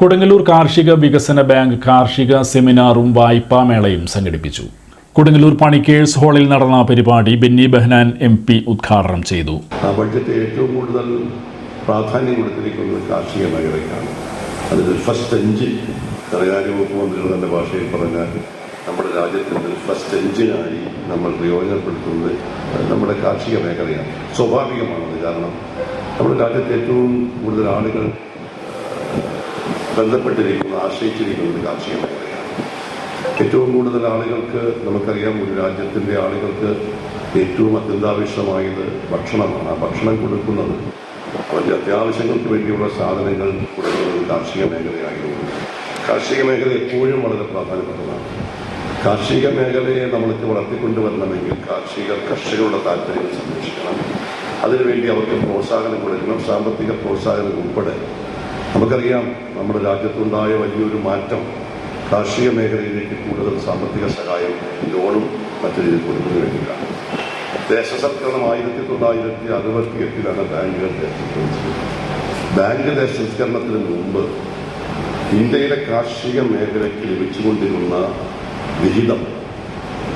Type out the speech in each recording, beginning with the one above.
കൊടുങ്ങല്ലൂർ കാർഷിക വികസന ബാങ്ക് കാർഷിക സെമിനാറും വായ്പാ മേളയും സംഘടിപ്പിച്ചു. കൊടുങ്ങല്ലൂർ പണിക്കേഴ്സ് ഹാളിൽ നടന്ന പരിപാടി ബെന്നി ബെഹ്നാൻ എം പി ഉദ്ഘാടനം ചെയ്തു. ബഡ്ജറ്റ് ഏറ്റവും കൂടുതൽ പ്രാധാന്യം കൊടുത്തിരിക്കുന്നത് കാർഷിക മേഖലയ്ക്കാണ് അതിൽ ഫസ്റ്റ് എഞ്ചിൻ ധനകാര്യ വകുപ്പ് മന്ത്രിയുടെ ഭാഷയിൽ പറഞ്ഞാൽ നമ്മുടെ രാജ്യത്തിന്റെ ഫസ്റ്റ് എഞ്ചിനായി നമ്മൾ പ്രയോജനപ്പെടുത്തുന്നത് നമ്മുടെ കാർഷിക മേഖലയാണ്. സ്വാഭാവികമാണത് കാരണം നമ്മുടെ രാജ്യത്ത് ഏറ്റവും കൂടുതൽ ആളുകൾ ബന്ധപ്പെട്ടിരിക്കുന്നത് ആശ്രയിച്ചിരിക്കുന്നത് കാർഷിക മേഖലയാണ് ഏറ്റവും കൂടുതൽ ആളുകൾക്ക് നമുക്കറിയാം ഒരു രാജ്യത്തിന്റെ ആളുകൾക്ക് ഏറ്റവും അത്യന്താപേക്ഷിതമായത് ഭക്ഷണമാണ്. ആ ഭക്ഷണം കൊടുക്കുന്നത് അവരുടെ അത്യാവശ്യങ്ങൾക്ക് വേണ്ടിയുള്ള സാധനങ്ങൾ കൊടുക്കുന്നത് കാർഷിക മേഖലയായതുകൊണ്ട് കാർഷിക മേഖല എപ്പോഴും വളരെ പ്രാധാന്യപ്പെട്ടതാണ് കാർഷിക മേഖലയെ നമ്മൾക്ക് വളർത്തിക്കൊണ്ടുവരണമെങ്കിൽ കാർഷിക കർഷകരുടെ താല്പര്യങ്ങൾ സംരക്ഷിക്കണം. അതിനുവേണ്ടി അവർക്ക് പ്രോത്സാഹനം കൊടുക്കണം. സാമ്പത്തിക പ്രോത്സാഹനം ഉൾപ്പെടെ നമുക്കറിയാം നമ്മുടെ രാജ്യത്തുണ്ടായ വലിയൊരു മാറ്റം കാർഷിക മേഖലയിലേക്ക് കൂടുതൽ സാമ്പത്തിക സഹായം ലോണും മറ്റു രീതിയിൽ കൊടുക്കുന്നതിന് വേണ്ടിയിട്ടാണ് ദേശസൽക്കരണം ആയിരത്തി തൊള്ളായിരത്തി അറുപത്തി എട്ടിലാണ് ബാങ്കുകൾ ബാങ്ക് ദേശസൽക്കരണത്തിന് മുമ്പ് ഇന്ത്യയിലെ കാർഷിക മേഖലയ്ക്ക് ലഭിച്ചുകൊണ്ടിരുന്ന വിഹിതം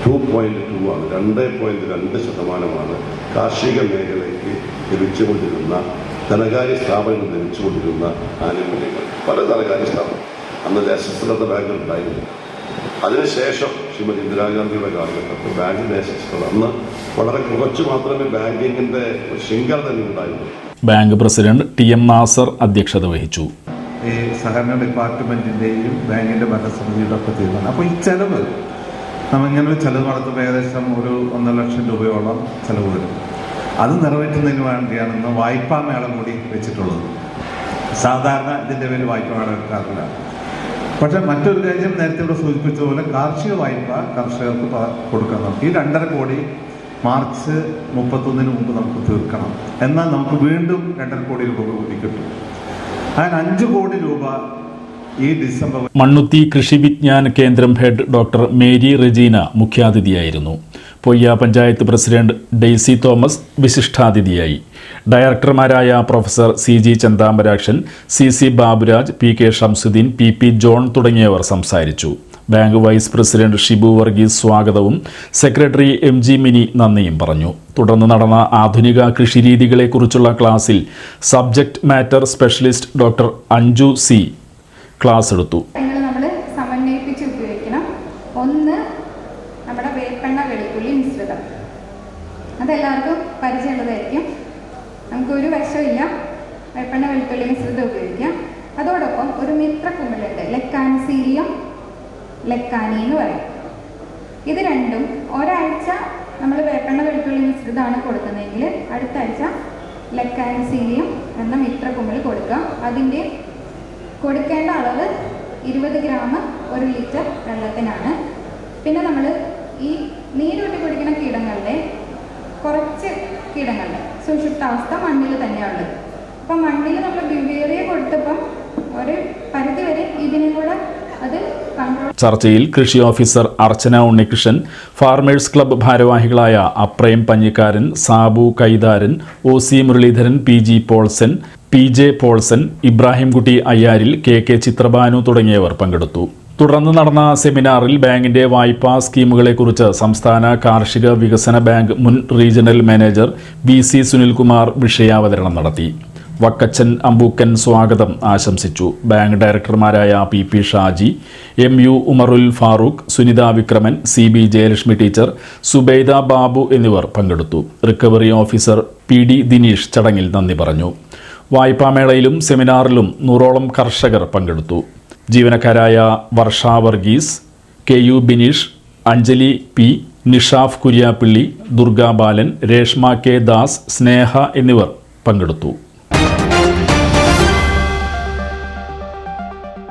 ടു പോയിന്റ് ടു ആണ്. രണ്ട് പോയിന്റ് രണ്ട് ശതമാനമാണ് കാർഷിക മേഖലയ്ക്ക് ലഭിച്ചുകൊണ്ടിരുന്ന ധനകാര്യ സ്ഥാപനങ്ങൾ ലഭിച്ചുകൊണ്ടിരുന്ന ആനുകൂല്യങ്ങൾ. പല ധനകാര്യ സ്ഥാപനം അന്ന് ദേശസ്ഥലത്തെ ബാങ്കുകൾ ഉണ്ടായിരുന്നു അതിനുശേഷം ശ്രീമതി ഇന്ദിരാഗാന്ധിയുടെ കാലഘട്ടത്തിൽ ബാങ്ക് ദേശസ്ഥലം അന്ന് വളരെ കുറച്ച് മാത്രമേ ബാങ്കിങ്ങിന്റെ ഒരു ശൃംഖല തന്നെ ഉണ്ടായിരുന്നു bank president T M Nasar അധ്യക്ഷത വഹിച്ചു. ഈ സഹകരണ ഡിപ്പാർട്ട്മെന്റിന്റെയും ബാങ്കിന്റെ ഭരണസമിതിയുടെ ഒക്കെ തീരുമാനം. അപ്പോൾ ഈ ചെലവ് നമ്മൾ ഇങ്ങനെ ഒരു ചെലവ് നടത്തുമ്പോൾ ഏകദേശം ഒരു ഒന്നര ലക്ഷം രൂപയോളം ചെലവ് വരും. അത് നിറവേറ്റുന്നതിന് വേണ്ടിയാണ് ഇന്ന് വായ്പാ മേളം കൂടി വെച്ചിട്ടുള്ളത്. സാധാരണ ഇതിന്റെ പേര് വായ്പാ മേള എടുക്കാറില്ല. പക്ഷെ മറ്റൊരു രാജ്യം നേരത്തെ ഇവിടെ സൂചിപ്പിച്ചതുപോലെ കാർഷിക വായ്പ കർഷകർക്ക് കൊടുക്കണം ഈ രണ്ടര കോടി മാർച്ച് മുപ്പത്തൊന്നിന് മുമ്പ് നമുക്ക് തീർക്കണം. എന്നാൽ നമുക്ക് വീണ്ടും രണ്ടര കോടി രൂപ കൂടി കിട്ടും. അങ്ങനെ അഞ്ച് കോടി രൂപ ഈ ഡിസംബർ മണ്ണുത്തി കൃഷി വിജ്ഞാന കേന്ദ്രം head doctor Mary Regina മുഖ്യാതിഥിയായിരുന്നു. Poyya panchayat president Daisy Thomas വിശിഷ്ടാതിഥിയായി. ഡയറക്ടർമാരായ professor C G Chanthamarakshan C C Baburaj P K Shamsuddin P P John തുടങ്ങിയവർ സംസാരിച്ചു. Bank vice president Shibu Varghese സ്വാഗതവും സെക്രട്ടറി എം ജി മിനി നന്ദിയും പറഞ്ഞു. തുടർന്ന് നടന്ന ആധുനിക കൃഷിരീതികളെക്കുറിച്ചുള്ള ക്ലാസ്സിൽ subject matter specialist doctor Anju C class എടുത്തു. ഒന്ന് നമ്മുടെ വേപ്പെണ്ണ വെളുത്തുള്ളി മിശ്രിതം. അതെല്ലാവർക്കും പരിചയമുള്ളതായിരിക്കും. നമുക്കൊരു വശമില്ല വേപ്പെണ്ണ വെളുത്തുള്ളി മിശ്രിതം ഉപയോഗിക്കാം. അതോടൊപ്പം ഒരു മിത്ര കുമ്പിളുണ്ട് ലെക്കാൻസീലിയം ലെക്കാനി എന്ന് പറയും. ഇത് രണ്ടും ഒരാഴ്ച നമ്മൾ വേപ്പെണ്ണ വെളുത്തുള്ളി മിശ്രിതമാണ് കൊടുക്കുന്നതെങ്കിൽ അടുത്ത ആഴ്ച ലെക്കാൻസീലിയം എന്ന മിത്ര കുമ്പിൾ കൊടുക്കുക. അതിന്റെ കൊടുക്കേണ്ട അളവ് ഇരുപത് ഗ്രാം ഒരു ലിറ്റർ വെള്ളത്തിനാണ്. പിന്നെ നമ്മൾ ഈ നീരൊട്ടി കുടിക്കുന്ന കീടങ്ങളുടെ കുറച്ച് കീടങ്ങളുടെ സുഷുപ്താവസ്ഥ മണ്ണിൽ തന്നെയുള്ളത് അപ്പം മണ്ണിൽ നമ്മൾ ബ്യൂവേറിയ കൊടുത്തപ്പം ഒരു പരിധി വരെ ഇതിനും കൂടെ ചർച്ചയിൽ കൃഷി officer Archana Unnikrishnan farmers club ഭാരവാഹികളായ Aprem Panjikkaran Sabu Kaitharan O C Muraleedharan P G Polson P J Polson Ibrahimkutty Ayyaril K K Chithrabhanu തുടങ്ങിയവർ പങ്കെടുത്തു. തുടർന്ന് നടന്ന സെമിനാറിൽ ബാങ്കിന്റെ വായ്പാ സ്കീമുകളെക്കുറിച്ച് സംസ്ഥാന കാർഷിക വികസന ബാങ്ക് മുൻ regional manager B C Sunilkumar വിഷയാവതരണം നടത്തി. വക്കച്ചൻ അമ്പൂക്കൻ സ്വാഗതം ആശംസിച്ചു. Bank ഡയറക്ടർമാരായ P P Shaji M U Umarul Farooq Sunitha Vikraman C B Jayalakshmi teacher Zubaida Babu എന്നിവർ പങ്കെടുത്തു. Recovery officer P D Dineesh ചടങ്ങിൽ നന്ദി പറഞ്ഞു. വായ്പാമേളയിലും സെമിനാറിലും നൂറോളം കർഷകർ പങ്കെടുത്തു. ജീവനക്കാരായ Varsha Varghese K U Bineesh Anjali P Nishaf Kuriappilly Durga Balan Reshma K Das Sneha എന്നിവർ പങ്കെടുത്തു.